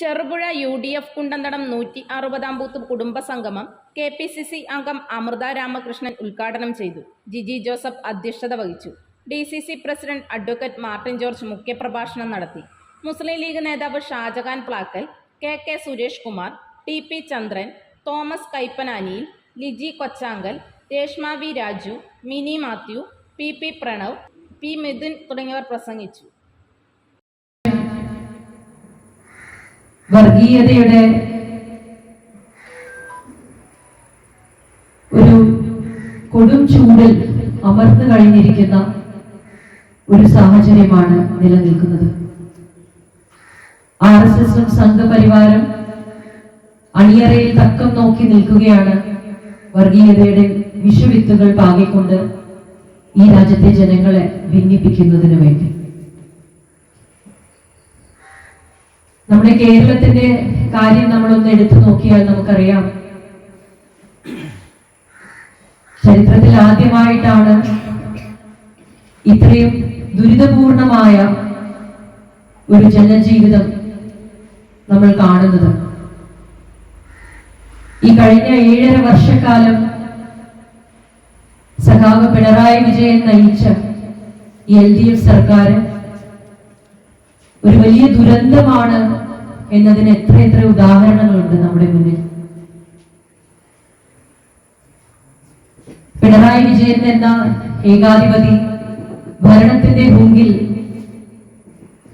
Cherupuzha U D F Kundanthadam നൂറ്റി അറുപതാം booth കുടുംബസംഗമം കെ പി സി സി അംഗം അമൃത രാമകൃഷ്ണൻ ഉദ്ഘാടനം ചെയ്തു. ജിജി ജോസഫ് അധ്യക്ഷത വഹിച്ചു. D C C president advocate Martin George മുഖ്യപ്രഭാഷണം നടത്തി. മുസ്ലിം ലീഗ് നേതാവ് Shajahan Plakkal K K Suresh Kumar T P Chandran Thomas Kaippananiyil Liji Kochankal Reshma V Raju Mini Mathew P P Pranav P Mithun തുടങ്ങിയവർ പ്രസംഗിച്ചു. വർഗീയതയുടെ ഒരു കൊടും ചൂടിൽ അമർന്നു കഴിഞ്ഞിരിക്കുന്ന ഒരു സാഹചര്യമാണ് നിലനിൽക്കുന്നത്. ആർ എസ് എസും സംഘപരിവാരം അണിയറയിൽ തക്കം നോക്കി നിൽക്കുകയാണ് വർഗീയതയുടെ വിഷവിത്തുകൾ പാകിക്കൊണ്ട് ഈ രാജ്യത്തെ ജനങ്ങളെ ഭിന്നിപ്പിക്കുന്നതിന് വേണ്ടി. നമ്മുടെ കേരളത്തിന്റെ കാര്യം നമ്മളൊന്ന് എടുത്തു നോക്കിയാൽ നമുക്കറിയാം. ചരിത്രത്തിൽ ആദ്യമായിട്ടാണ് ഇത്രയും ദുരിതപൂർണമായ ഒരു ജനജീവിതം നമ്മൾ കാണുന്നത്. ഈ കഴിഞ്ഞ ഏഴര വർഷക്കാലം സഖാവ് പിണറായി വിജയൻ നയിച്ച എൽ ഡി എഫ് സർക്കാർ ഒരു വലിയ ദുരന്തമാണ് എന്നതിന് എത്ര എത്ര ഉദാഹരണങ്ങളുണ്ട് നമ്മുടെ മുന്നിൽ. പിണറായി വിജയൻ എന്ന ഏകാധിപതി ഭരണത്തിന്റെ മുമ്പിൽ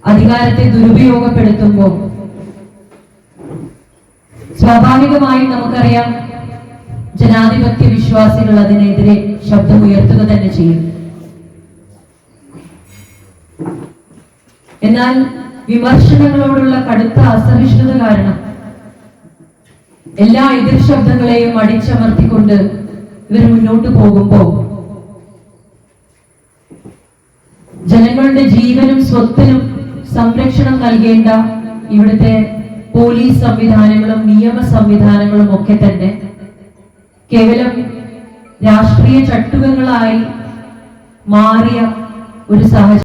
അധികാരത്തെ ദുരുപയോഗപ്പെടുത്തുമ്പോൾ സ്വാഭാവികമായും നമുക്കറിയാം ജനാധിപത്യ വിശ്വാസികൾ അതിനെതിരെ ശബ്ദമുയർത്തുക തന്നെ ചെയ്യും. എന്നാൽ വിമർശനങ്ങളോടുള്ള കടുത്ത അസഹിഷ്ണുത കാരണം എല്ലാ എതിർ ശബ്ദങ്ങളെയും അടിച്ചമർത്തിക്കൊണ്ട് ഇവർ മുന്നോട്ട് പോകുമ്പോൾ ജനങ്ങളുടെ ജീവനും സ്വത്തിനും സംരക്ഷണം നൽകേണ്ട ഇവിടുത്തെ പോലീസ് സംവിധാനങ്ങളും നിയമ സംവിധാനങ്ങളും ഒക്കെ തന്നെ കേവലം രാഷ്ട്രീയ ചട്ടുകങ്ങളായി മാറിയ ഒരു സാഹചര്യം